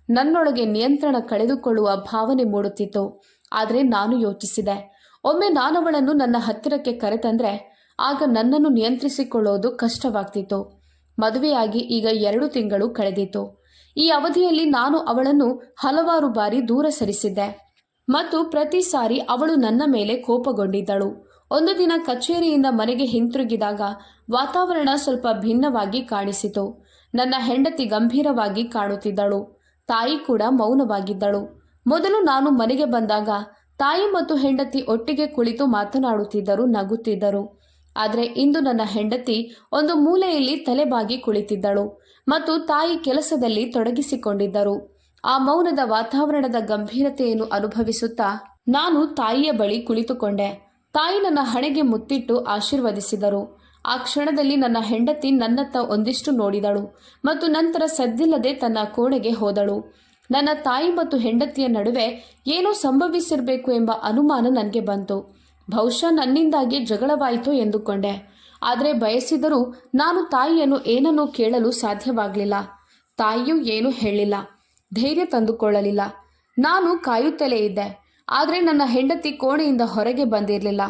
ನನ್ನೊಳಗೆ ನಿಯಂತ್ರಣ ಕಳೆದುಕೊಳ್ಳುವ ಭಾವನೆ ಮೂಡುತ್ತಿತ್ತು. ಆದರೆ ನಾನು ಯೋಚಿಸಿದೆ. ಒಮ್ಮೆ ನಾನವಳನ್ನು ನನ್ನ ಹತ್ತಿರಕ್ಕೆ ಕರೆತಂದ್ರೆ ಆಗ ನನ್ನನ್ನು ನಿಯಂತ್ರಿಸಿಕೊಳ್ಳೋದು ಕಷ್ಟವಾಗ್ತಿತ್ತು. ಮದುವೆಯಾಗಿ ಈಗ ಎರಡು ತಿಂಗಳು ಕಳೆದಿತ್ತು. ಈ ಅವಧಿಯಲ್ಲಿ ನಾನು ಅವಳನ್ನು ಹಲವಾರು ಬಾರಿ ದೂರ ಸರಿಸಿದ್ದೆ. ಮತ್ತು ಪ್ರತಿ ಸಾರಿ ಅವಳು ನನ್ನ ಮೇಲೆ ಕೋಪಗೊಂಡಿದ್ದಳು. ಒಂದು ದಿನ ಕಚೇರಿಯಿಂದ ಮನೆಗೆ ಹಿಂತಿರುಗಿದಾಗ ವಾತಾವರಣ ಸ್ವಲ್ಪ ಭಿನ್ನವಾಗಿ ಕಾಣಿಸಿತು. ನನ್ನ ಹೆಂಡತಿ ಗಂಭೀರವಾಗಿ ಕಾಣುತ್ತಿದ್ದಳು. ತಾಯಿ ಕೂಡ ಮೌನವಾಗಿದ್ದಳು. ಮೊದಲು ನಾನು ಮನೆಗೆ ಬಂದಾಗ ತಾಯಿ ಮತ್ತು ಹೆಂಡತಿ ಒಟ್ಟಿಗೆ ಕುಳಿತು ಮಾತನಾಡುತ್ತಿದ್ದರು, ನಗುತ್ತಿದ್ದರು. ಆದರೆ ಇಂದು ನನ್ನ ಹೆಂಡತಿ ಒಂದು ಮೂಲೆಯಲ್ಲಿ ತಲೆಬಾಗಿ ಕುಳಿತಿದ್ದಳು ಮತ್ತು ತಾಯಿ ಕೆಲಸದಲ್ಲಿ ತೊಡಗಿಸಿಕೊಂಡಿದ್ದರು. ಆ ಮೌನದ ವಾತಾವರಣದ ಗಂಭೀರತೆಯನ್ನು ಅನುಭವಿಸುತ್ತಾ ನಾನು ತಾಯಿಯ ಬಳಿ ಕುಳಿತುಕೊಂಡೆ. ತಾಯಿ ನನ್ನ ಹಣೆಗೆ ಮುತ್ತಿಟ್ಟು ಆಶೀರ್ವದಿಸಿದರು. ಆ ಕ್ಷಣದಲ್ಲಿ ನನ್ನ ಹೆಂಡತಿ ನನ್ನತ್ತ ಒಂದಿಷ್ಟು ನೋಡಿದಳು ಮತ್ತು ನಂತರ ಸದ್ದಿಲ್ಲದೆ ತನ್ನ ಕೋಣೆಗೆ ಹೋದಳು. ನನ್ನ ತಾಯಿ ಮತ್ತು ಹೆಂಡತಿಯ ನಡುವೆ ಏನೋ ಸಂಭವಿಸಿರಬೇಕು ಎಂಬ ಅನುಮಾನ ನನಗೆ ಬಂತು. ಬಹುಶಃ ನನ್ನಿಂದಾಗಿ ಜಗಳವಾಯಿತು ಎಂದುಕೊಂಡೆ. ಆದರೆ ಬಯಸಿದರೂ ನಾನು ತಾಯಿಯನ್ನು ಏನನ್ನೂ ಕೇಳಲು ಸಾಧ್ಯವಾಗಲಿಲ್ಲ. ತಾಯಿಯು ಏನೂ ಹೇಳಿಲ್ಲ. ಧೈರ್ಯ ತಂದುಕೊಳ್ಳಲಿಲ್ಲ. ನಾನು ಕಾಯುತ್ತಲೇ ಇದ್ದೆ. ಆದರೆ ನನ್ನ ಹೆಂಡತಿ ಕೋಣೆಯಿಂದ ಹೊರಗೆ ಬಂದಿರಲಿಲ್ಲ.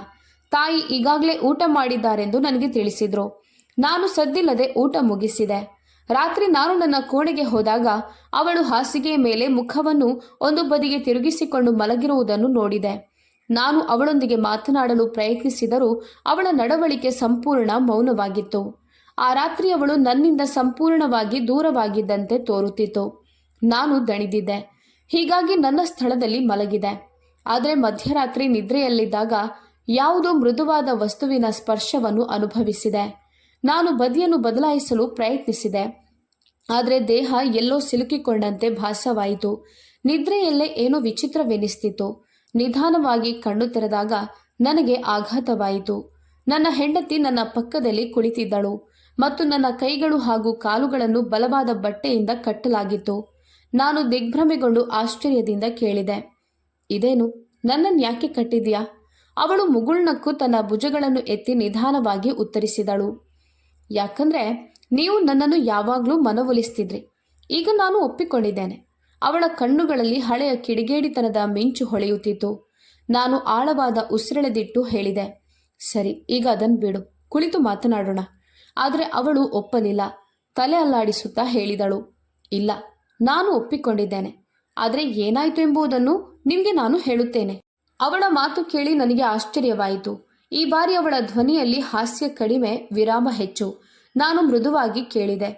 ತಾಯಿ ಈಗಾಗಲೇ ಊಟ ಮಾಡಿದ್ದಾರೆಂದು ನನಗೆ ತಿಳಿಸಿದ್ರು. ನಾನು ಸದ್ದಿಲ್ಲದೆ ಊಟ ಮುಗಿಸಿದೆ. ರಾತ್ರಿ ನಾನು ನನ್ನ ಕೋಣೆಗೆ ಹೋದಾಗ ಅವಳು ಹಾಸಿಗೆಯ ಮೇಲೆ ಮುಖವನ್ನು ಒಂದು ಬದಿಗೆ ತಿರುಗಿಸಿಕೊಂಡು ಮಲಗಿರುವುದನ್ನು ನೋಡಿದೆ. ನಾನು ಅವಳೊಂದಿಗೆ ಮಾತನಾಡಲು ಪ್ರಯತ್ನಿಸಿದರೂ ಅವಳ ನಡವಳಿಕೆ ಸಂಪೂರ್ಣ ಮೌನವಾಗಿತ್ತು. ಆ ರಾತ್ರಿ ಅವಳು ನನ್ನಿಂದ ಸಂಪೂರ್ಣವಾಗಿ ದೂರವಾಗಿದ್ದಂತೆ ತೋರುತ್ತಿತ್ತು. ನಾನು ದಣಿದಿದ್ದೆ. ಹೀಗಾಗಿ ನನ್ನ ಸ್ಥಳದಲ್ಲಿ ಮಲಗಿದೆ. ಆದರೆ ಮಧ್ಯರಾತ್ರಿ ನಿದ್ರೆಯಲ್ಲಿದ್ದಾಗ ಯಾವುದೋ ಮೃದುವಾದ ವಸ್ತುವಿನ ಸ್ಪರ್ಶವನ್ನು ಅನುಭವಿಸಿದೆ. ನಾನು ಬದಿಯನ್ನು ಬದಲಾಯಿಸಲು ಪ್ರಯತ್ನಿಸಿದೆ. ಆದರೆ ದೇಹ ಎಲ್ಲೋ ಸಿಲುಕಿಕೊಂಡಂತೆ ಭಾಸವಾಯಿತು. ನಿದ್ರೆಯಲ್ಲೇ ಏನೋ ವಿಚಿತ್ರವೆನಿಸ್ತಿತ್ತು. ನಿಧಾನವಾಗಿ ಕಣ್ಣು ತೆರೆದಾಗ ನನಗೆ ಆಘಾತವಾಯಿತು. ನನ್ನ ಹೆಂಡತಿ ನನ್ನ ಪಕ್ಕದಲ್ಲಿ ಕುಳಿತಿದ್ದಳು ಮತ್ತು ನನ್ನ ಕೈಗಳು ಹಾಗೂ ಕಾಲುಗಳನ್ನು ಬಲವಾದ ಬಟ್ಟೆಯಿಂದ ಕಟ್ಟಲಾಗಿತ್ತು. ನಾನು ದಿಗ್ಭ್ರಮೆಗೊಂಡು ಆಶ್ಚರ್ಯದಿಂದ ಕೇಳಿದೆ, ಇದೇನು, ನನ್ನನ್ನು ಯಾಕೆ ಕಟ್ಟಿದ್ಯಾ ಅವಳು ಮುಗುಳ್ನಕ್ಕು ತನ್ನ ಭುಜಗಳನ್ನು ಎತ್ತಿ ನಿಧಾನವಾಗಿ ಉತ್ತರಿಸಿದಳು, ಯಾಕಂದ್ರೆ ನೀವು ನನ್ನನ್ನು ಯಾವಾಗಲೂ ಮನವೊಲಿಸ್ತಿದ್ರಿ. ಈಗ ನಾನು ಒಪ್ಪಿಕೊಂಡಿದ್ದೇನೆ. ಅವಳ ಕಣ್ಣುಗಳಲ್ಲಿ ಹಳೆಯ ಕಿಡಿಗೇಡಿತನದ ಮಿಂಚು ಹೊಳೆಯುತ್ತಿತ್ತು. ನಾನು ಆಳವಾದ ಉಸಿರೆಳೆದಿಟ್ಟು ಹೇಳಿದೆ, ಸರಿ, ಈಗ ಅದನ್ನು ಬಿಡು, ಕುಳಿತು ಮಾತನಾಡೋಣ. ಆದರೆ ಅವಳು ಒಪ್ಪಲಿಲ್ಲ. ತಲೆ ಅಲ್ಲಾಡಿಸುತ್ತಾ ಹೇಳಿದಳು, ಇಲ್ಲ, ನಾನು ಒಪ್ಪಿಕೊಂಡಿದ್ದೇನೆ. ಆದರೆ ಏನಾಯಿತು ಎಂಬುದನ್ನು ನಿಮಗೆ ನಾನು ಹೇಳುತ್ತೇನೆ. ಅವಳ ಮಾತು ಕೇಳಿ ನನಗೆ ಆಶ್ಚರ್ಯವಾಯಿತು. ಈ ಬಾರಿ ಅವಳ ಧ್ವನಿಯಲ್ಲಿ ಹಾಸ್ಯ ಕಡಿಮೆ, ವಿರಾಮ ಹೆಚ್ಚು. ನಾನು ಮೃದುವಾಗಿ ಕೇಳಿದೆ,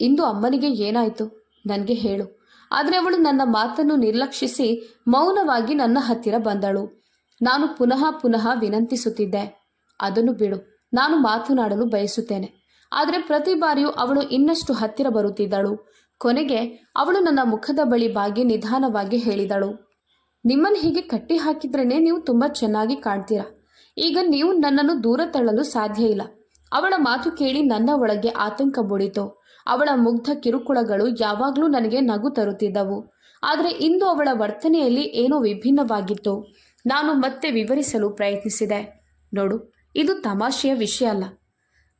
ಇಂದು ಅಮ್ಮನಿಗೆ ಏನಾಯಿತು? ನನಗೆ ಹೇಳು. ಆದರೆ ಅವಳು ನನ್ನ ಮಾತನ್ನು ನಿರ್ಲಕ್ಷಿಸಿ ಮೌನವಾಗಿ ನನ್ನ ಹತ್ತಿರ ಬಂದಳು. ನಾನು ಪುನಃ ಪುನಃ ವಿನಂತಿಸುತ್ತಿದ್ದೆ. ಅದನ್ನು ಬಿಡು, ನಾನು ಮಾತನಾಡಲು ಬಯಸುತ್ತೇನೆ. ಆದರೆ ಪ್ರತಿ ಬಾರಿಯೂ ಅವಳು ಇನ್ನಷ್ಟು ಹತ್ತಿರ ಬರುತ್ತಿದ್ದಳು. ಕೊನೆಗೆ ಅವಳು ನನ್ನ ಮುಖದ ಬಳಿ ಬಾಗಿ ನಿಧಾನವಾಗಿ ಹೇಳಿದಳು. ನಿಮ್ಮನ್ನು ಹೀಗೆ ಕಟ್ಟಿ ಹಾಕಿದ್ರೇ ನೀವು ತುಂಬ ಚೆನ್ನಾಗಿ ಕಾಣ್ತೀರಾ. ಈಗ ನೀವು ನನ್ನನ್ನು ದೂರ ತಳ್ಳಲು ಸಾಧ್ಯ ಇಲ್ಲ. ಅವಳ ಮಾತು ಕೇಳಿ ನನ್ನ ಒಳಗೆ ಆತಂಕ ಮೂಡಿತು. ಅವಳ ಮುಗ್ಧ ಕಿರುಕುಳಗಳು ಯಾವಾಗಲೂ ನನಗೆ ನಗು ತರುತ್ತಿದ್ದವು. ಆದರೆ ಇಂದು ಅವಳ ವರ್ತನೆಯಲ್ಲಿ ಏನೋ ವಿಭಿನ್ನವಾಗಿತ್ತು. ನಾನು ಮತ್ತೆ ವಿವರಿಸಲು ಪ್ರಯತ್ನಿಸಿದೆ. ನೋಡು, ಇದು ತಮಾಷೆಯ ವಿಷಯ ಅಲ್ಲ.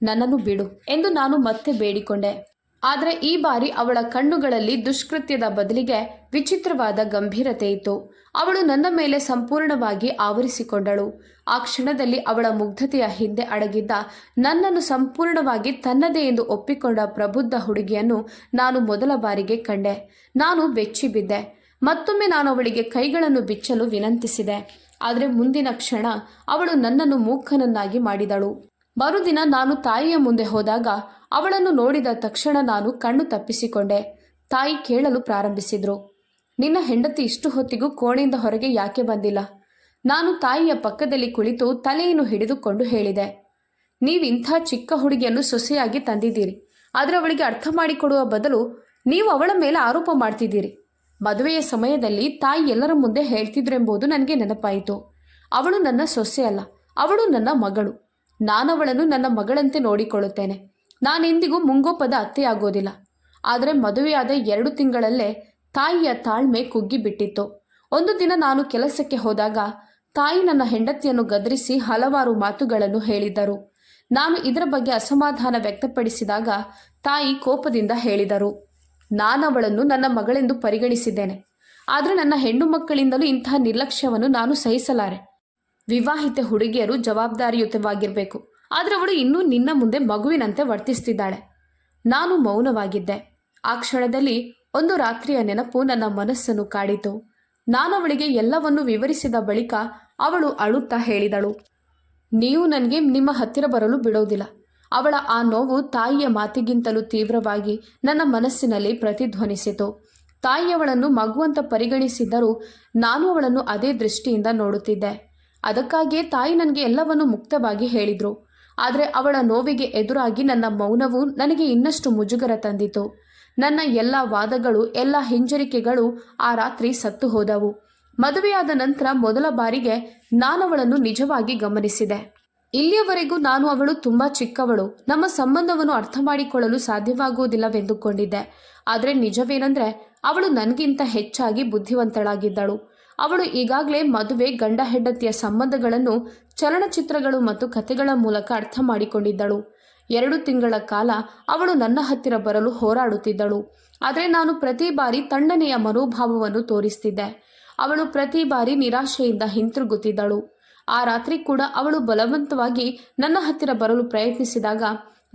ನನ್ನನ್ನು ಬಿಡು ಎಂದು ನಾನು ಮತ್ತೆ ಬೇಡಿಕೊಂಡೆ. ಆದರೆ ಈ ಬಾರಿ ಅವಳ ಕಣ್ಣುಗಳಲ್ಲಿ ದುಷ್ಕೃತ್ಯದ ಬದಲಿಗೆ ವಿಚಿತ್ರವಾದ ಗಂಭೀರತೆ ಇತ್ತು. ಅವಳು ನನ್ನ ಮೇಲೆ ಸಂಪೂರ್ಣವಾಗಿ ಆವರಿಸಿಕೊಂಡಳು. ಆ ಕ್ಷಣದಲ್ಲಿ ಅವಳ ಮುಗ್ಧತೆಯ ಹಿಂದೆ ಅಡಗಿದ್ದ ನನ್ನನ್ನು ಸಂಪೂರ್ಣವಾಗಿ ತನ್ನದೇ ಎಂದು ಒಪ್ಪಿಕೊಂಡ ಪ್ರಬುದ್ಧ ಹುಡುಗಿಯನ್ನು ನಾನು ಮೊದಲ ಬಾರಿಗೆ ಕಂಡೆ. ನಾನು ಬೆಚ್ಚಿಬಿದ್ದೆ ಮತ್ತೊಮ್ಮೆ ನಾನು ಅವಳಿಗೆ ಕೈಗಳನ್ನು ಬಿಚ್ಚಲು ವಿನಂತಿಸಿದೆ. ಆದರೆ ಮುಂದಿನ ಕ್ಷಣ ಅವಳು ನನ್ನನ್ನು ಮೂರ್ಖನನ್ನಾಗಿ ಮಾಡಿದಳು. ಮರುದಿನ ನಾನು ತಾಯಿಯ ಮುಂದೆ ಹೋದಾಗ ಅವಳನ್ನು ನೋಡಿದ ತಕ್ಷಣ ನಾನು ಕಣ್ಣು ತಪ್ಪಿಸಿಕೊಂಡೆ. ತಾಯಿ ಕೇಳಲು ಪ್ರಾರಂಭಿಸಿದ್ರು. ನಿನ್ನ ಹೆಂಡತಿ ಇಷ್ಟು ಹೊತ್ತಿಗೂ ಕೋಣೆಯಿಂದ ಹೊರಗೆ ಯಾಕೆ ಬಂದಿಲ್ಲ? ನಾನು ತಾಯಿಯ ಪಕ್ಕದಲ್ಲಿ ಕುಳಿತು ತಲೆಯನ್ನು ಹಿಡಿದುಕೊಂಡು ಹೇಳಿದೆ. ನೀವಿಂಥ ಚಿಕ್ಕ ಹುಡುಗಿಯನ್ನು ಸೊಸೆಯಾಗಿ ತಂದಿದ್ದೀರಿ. ಆದರೆ ಅವಳಿಗೆ ಅರ್ಥ ಮಾಡಿಕೊಡುವ ಬದಲು ನೀವು ಅವಳ ಮೇಲೆ ಆರೋಪ ಮಾಡ್ತಿದ್ದೀರಿ. ಮದುವೆಯ ಸಮಯದಲ್ಲಿ ತಾಯಿ ಎಲ್ಲರ ಮುಂದೆ ಹೇಳ್ತಿದ್ರೆಂಬುದು ನನಗೆ ನೆನಪಾಯಿತು. ಅವಳು ನನ್ನ ಸೊಸೆ ಅಲ್ಲ, ಅವಳು ನನ್ನ ಮಗಳು. ನಾನವಳನ್ನು ನನ್ನ ಮಗಳಂತೆ ನೋಡಿಕೊಳ್ಳುತ್ತೇನೆ. ನಾನೆಂದಿಗೂ ಮುಂಗೋಪದ ಅತ್ತೆಯಾಗೋದಿಲ್ಲ. ಆದರೆ ಮದುವೆಯಾದ ಎರಡು ತಿಂಗಳಲ್ಲೇ ತಾಯಿಯ ತಾಳ್ಮೆ ಕುಗ್ಗಿಬಿಟ್ಟಿತ್ತು. ಒಂದು ದಿನ ನಾನು ಕೆಲಸಕ್ಕೆ ಹೋದಾಗ ತಾಯಿ ನನ್ನ ಹೆಂಡತಿಯನ್ನು ಗದರಿಸಿ ಹಲವಾರು ಮಾತುಗಳನ್ನು ಹೇಳಿದ್ದರು ನಾನು ಇದರ ಬಗ್ಗೆ ಅಸಮಾಧಾನ ವ್ಯಕ್ತಪಡಿಸಿದಾಗ ತಾಯಿ ಕೋಪದಿಂದ ಹೇಳಿದರು, ನಾನವಳನ್ನು ನನ್ನ ಮಗಳೆಂದು ಪರಿಗಣಿಸಿದ್ದೇನೆ. ಆದರೆ ನನ್ನ ಹೆಣ್ಣು ಮಕ್ಕಳಿಂದಲೂ ಇಂತಹ ನಿರ್ಲಕ್ಷ್ಯವನ್ನು ನಾನು ಸಹಿಸಲಾರೆ. ವಿವಾಹಿತ ಹುಡುಗಿಯರು ಜವಾಬ್ದಾರಿಯುತವಾಗಿರಬೇಕು. ಆದರೆ ಅವಳು ಇನ್ನೂ ನಿನ್ನ ಮುಂದೆ ಮಗುವಿನಂತೆ ವರ್ತಿಸ್ತಿದ್ದಾಳೆ. ನಾನು ಮೌನವಾಗಿದ್ದೆ. ಆ ಕ್ಷಣದಲ್ಲಿ ಒಂದು ರಾತ್ರಿಯ ನೆನಪು ನನ್ನ ಮನಸ್ಸನ್ನು ಕಾಡಿತು. ನಾನು ಅವಳಿಗೆ ಎಲ್ಲವನ್ನು ವಿವರಿಸಿದ ಬಳಿಕ ಅವಳು ಅಳುತ್ತಾ ಹೇಳಿದಳು. ನೀವು ನನಗೆ ನಿಮ್ಮ ಹತ್ತಿರ ಬರಲು ಬಿಡೋದಿಲ್ಲ. ಅವಳ ಆ ನೋವು ತಾಯಿಯ ಮಾತಿಗಿಂತಲೂ ತೀವ್ರವಾಗಿ ನನ್ನ ಮನಸ್ಸಿನಲ್ಲಿ ಪ್ರತಿಧ್ವನಿಸಿತು. ತಾಯಿಯವಳನ್ನು ಮಗುವಂತ ಪರಿಗಣಿಸಿದ್ದರೂ ನಾನು ಅವಳನ್ನು ಅದೇ ದೃಷ್ಟಿಯಿಂದ ನೋಡುತ್ತಿದ್ದೆ. ಅದಕ್ಕಾಗಿಯೇ ತಾಯಿ ನನಗೆ ಎಲ್ಲವನ್ನು ಮುಕ್ತವಾಗಿ ಹೇಳಿದರು. ಆದರೆ ಅವಳ ನೋವಿಗೆ ಎದುರಾಗಿ ನನ್ನ ಮೌನವು ನನಗೆ ಇನ್ನಷ್ಟು ಮುಜುಗರ ತಂದಿತು. ನನ್ನ ಎಲ್ಲ ವಾದಗಳು, ಎಲ್ಲ ಹಿಂಜರಿಕೆಗಳು ಆ ರಾತ್ರಿ ಸತ್ತು ಹೋದವು. ಮದುವೆಯಾದ ನಂತರ ಮೊದಲ ಬಾರಿಗೆ ನಾನವಳನ್ನು ನಿಜವಾಗಿ ಗಮನಿಸಿದೆ. ಇಲ್ಲಿಯವರೆಗೂ ನಾನು ಅವಳು ತುಂಬಾ ಚಿಕ್ಕವಳು. ನಮ್ಮ ಸಂಬಂಧವನ್ನು ಅರ್ಥ ಮಾಡಿಕೊಳ್ಳಲು ಸಾಧ್ಯವಾಗುವುದಿಲ್ಲವೆಂದುಕೊಂಡಿದ್ದೆ. ಆದರೆ ನಿಜವೇನೆಂದರೆ ಅವಳು ನನಗಿಂತ ಹೆಚ್ಚಾಗಿ ಬುದ್ಧಿವಂತಳಾಗಿದ್ದಳು. ಅವಳು ಈಗಾಗಲೇ ಮದುವೆ ಗಂಡ ಹೆಂಡತಿಯ ಸಂಬಂಧಗಳನ್ನು, ಚಲನಚಿತ್ರಗಳು ಮತ್ತು ಕಥೆಗಳ ಮೂಲಕ ಅರ್ಥ ಮಾಡಿಕೊಂಡಿದ್ದಳು. ಎರಡು ತಿಂಗಳ ಕಾಲ ಅವಳು ನನ್ನ ಹತ್ತಿರ ಬರಲು ಹೋರಾಡುತ್ತಿದ್ದಳು. ಆದರೆ ನಾನು ಪ್ರತಿ ಬಾರಿ ತಣ್ಣನೆಯ ಮನೋಭಾವವನ್ನು ತೋರಿಸ್ತಿದ್ದೆ. ಅವಳು ಪ್ರತಿ ಬಾರಿ ನಿರಾಶೆಯಿಂದ ಹಿಂತಿರುಗುತ್ತಿದ್ದಳು. ಆ ರಾತ್ರಿ ಕೂಡ ಅವಳು ಬಲವಂತವಾಗಿ ನನ್ನ ಹತ್ತಿರ ಬರಲು ಪ್ರಯತ್ನಿಸಿದಾಗ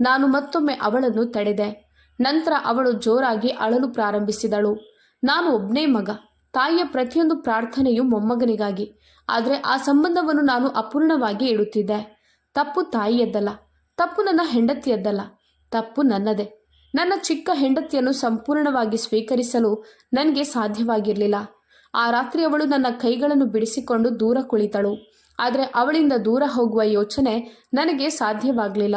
ನಾನು ಮತ್ತೊಮ್ಮೆ ಅವಳನ್ನು ತಡೆದೆ. ನಂತರ ಅವಳು ಜೋರಾಗಿ ಅಳಲು ಪ್ರಾರಂಭಿಸಿದಳು. ನಾನು ಒಬ್ಬನೇ ಮಗ. ತಾಯಿಯ ಪ್ರತಿಯೊಂದು ಪ್ರಾರ್ಥನೆಯು ಮೊಮ್ಮಗನಿಗಾಗಿ. ಆದರೆ ಆ ಸಂಬಂಧವನ್ನು ನಾನು ಅಪೂರ್ಣವಾಗಿ ಇಡುತ್ತಿದ್ದೆ ತಪ್ಪು ತಾಯಿಯದ್ದಲ್ಲ, ತಪ್ಪು ನನ್ನ ಹೆಂಡತಿಯದ್ದಲ್ಲ, ತಪ್ಪು ನನ್ನದೇ. ನನ್ನ ಚಿಕ್ಕ ಹೆಂಡತಿಯನ್ನು ಸಂಪೂರ್ಣವಾಗಿ ಸ್ವೀಕರಿಸಲು ನನಗೆ ಸಾಧ್ಯವಾಗಿರಲಿಲ್ಲ. ಆ ರಾತ್ರಿ ಅವಳು ನನ್ನ ಕೈಗಳನ್ನು ಬಿಡಿಸಿಕೊಂಡು ದೂರ ಕುಳಿತಳು. ಆದರೆ ಅವಳಿಂದ ದೂರ ಹೋಗುವ ಯೋಚನೆ ನನಗೆ ಸಾಧ್ಯವಾಗಲಿಲ್ಲ.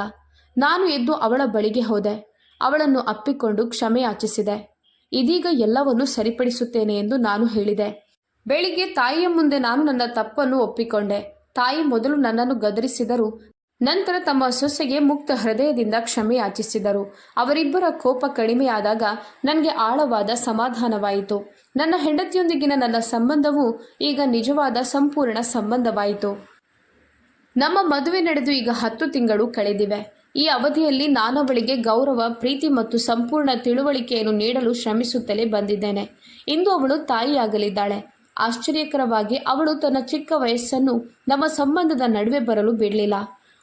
ನಾನು ಎದ್ದು ಅವಳ ಬಳಿಗೆ ಹೋದೆ. ಅವಳನ್ನು ಅಪ್ಪಿಕೊಂಡು ಕ್ಷಮೆ ಯಾಚಿಸಿದೆ. ಇದೀಗ ಎಲ್ಲವನ್ನು ಸರಿಪಡಿಸುತ್ತೇನೆ ಎಂದು ನಾನು ಹೇಳಿದೆ. ಬೆಳಿಗ್ಗೆ ತಾಯಿಯ ಮುಂದೆ ನಾನು ನನ್ನ ತಪ್ಪನ್ನು ಒಪ್ಪಿಕೊಂಡೆ. ತಾಯಿ ಮೊದಲು ನನ್ನನ್ನು ಗದರಿಸಿದರು. ನಂತರ ತಮ್ಮ ಸೊಸೆಗೆ ಮುಕ್ತ ಹೃದಯದಿಂದ ಕ್ಷಮೆ ಯಾಚಿಸಿದರು. ಅವರಿಬ್ಬರ ಕೋಪ ಕಡಿಮೆಯಾದಾಗ ನನಗೆ ಆಳವಾದ ಸಮಾಧಾನವಾಯಿತು. ನನ್ನ ಹೆಂಡತಿಯೊಂದಿಗಿನ ನನ್ನ ಸಂಬಂಧವು ಈಗ ನಿಜವಾದ ಸಂಪೂರ್ಣ ಸಂಬಂಧವಾಯಿತು. ನಮ್ಮ ಮದುವೆ ನಡೆದು ಈಗ ಹತ್ತು ತಿಂಗಳು ಕಳೆದಿವೆ. ಈ ಅವಧಿಯಲ್ಲಿ ನಾನವಳಿಗೆ ಗೌರವ, ಪ್ರೀತಿ ಮತ್ತು ಸಂಪೂರ್ಣ ತಿಳುವಳಿಕೆಯನ್ನು ನೀಡಲು ಶ್ರಮಿಸುತ್ತಲೇ ಬಂದಿದ್ದೇನೆ. ಇಂದು ಅವಳು ತಾಯಿಯಾಗಲಿದ್ದಾಳೆ. ಆಶ್ಚರ್ಯಕರವಾಗಿ ಅವಳು ತನ್ನ ಚಿಕ್ಕ ವಯಸ್ಸನ್ನು ನಮ್ಮ ಸಂಬಂಧದ ನಡುವೆ ಬರಲು ಬಿಡಲಿಲ್ಲ.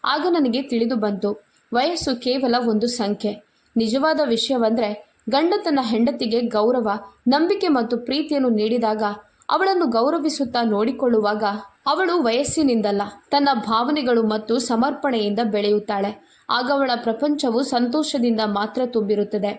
ಆಗ ನನಗೆ ತಿಳಿದು ಬಂತು, ವಯಸ್ಸು ಕೇವಲ ಒಂದು ಸಂಖ್ಯೆ. ನಿಜವಾದ ವಿಷಯವೆಂದರೆ, ಗಂಡ ತನ್ನ ಹೆಂಡತಿಗೆ ಗೌರವ, ನಂಬಿಕೆ ಮತ್ತು ಪ್ರೀತಿಯನ್ನು ನೀಡಿದಾಗ ಅವಳನ್ನು ಗೌರವಿಸುತ್ತಾ ನೋಡಿಕೊಳ್ಳುವಾಗ ಅವಳು ವಯಸ್ಸಿನಿಂದಲ್ಲ, ತನ್ನ ಭಾವನೆಗಳು ಮತ್ತು ಸಮರ್ಪಣೆಯಿಂದ ಬೆಳೆಯುತ್ತಾಳೆ. ಆಗ ಅವಳ ಪ್ರಪಂಚವು ಸಂತೋಷದಿಂದ ಮಾತ್ರ ತುಂಬಿರುತ್ತದೆ.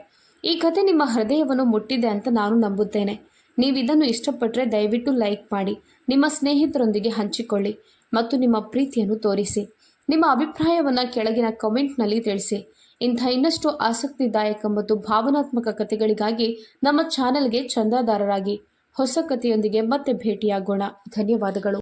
ಈ ಕಥೆ ನಿಮ್ಮ ಹೃದಯವನ್ನು ಮುಟ್ಟಿದೆ ಅಂತ ನಾನು ನಂಬುತ್ತೇನೆ. ನೀವಿದನ್ನು ಇಷ್ಟಪಟ್ಟರೆ ದಯವಿಟ್ಟು ಲೈಕ್ ಮಾಡಿ, ನಿಮ್ಮ ಸ್ನೇಹಿತರೊಂದಿಗೆ ಹಂಚಿಕೊಳ್ಳಿ ಮತ್ತು ನಿಮ್ಮ ಪ್ರೀತಿಯನ್ನು ತೋರಿಸಿ. ನಿಮ್ಮ ಅಭಿಪ್ರಾಯವನ್ನು ಕೆಳಗಿನ ಕಮೆಂಟ್ನಲ್ಲಿ ತಿಳಿಸಿ. ಇಂಥ ಇನ್ನಷ್ಟು ಆಸಕ್ತಿದಾಯಕ ಮತ್ತು ಭಾವನಾತ್ಮಕ ಕಥೆಗಳಿಗಾಗಿ ನಮ್ಮ ಚಾನೆಲ್ಗೆ ಚಂದಾದಾರರಾಗಿ, ಹೊಸ ಕಥೆಯೊಂದಿಗೆ ಮತ್ತೆ ಭೇಟಿಯಾಗೋಣ. ಧನ್ಯವಾದಗಳು.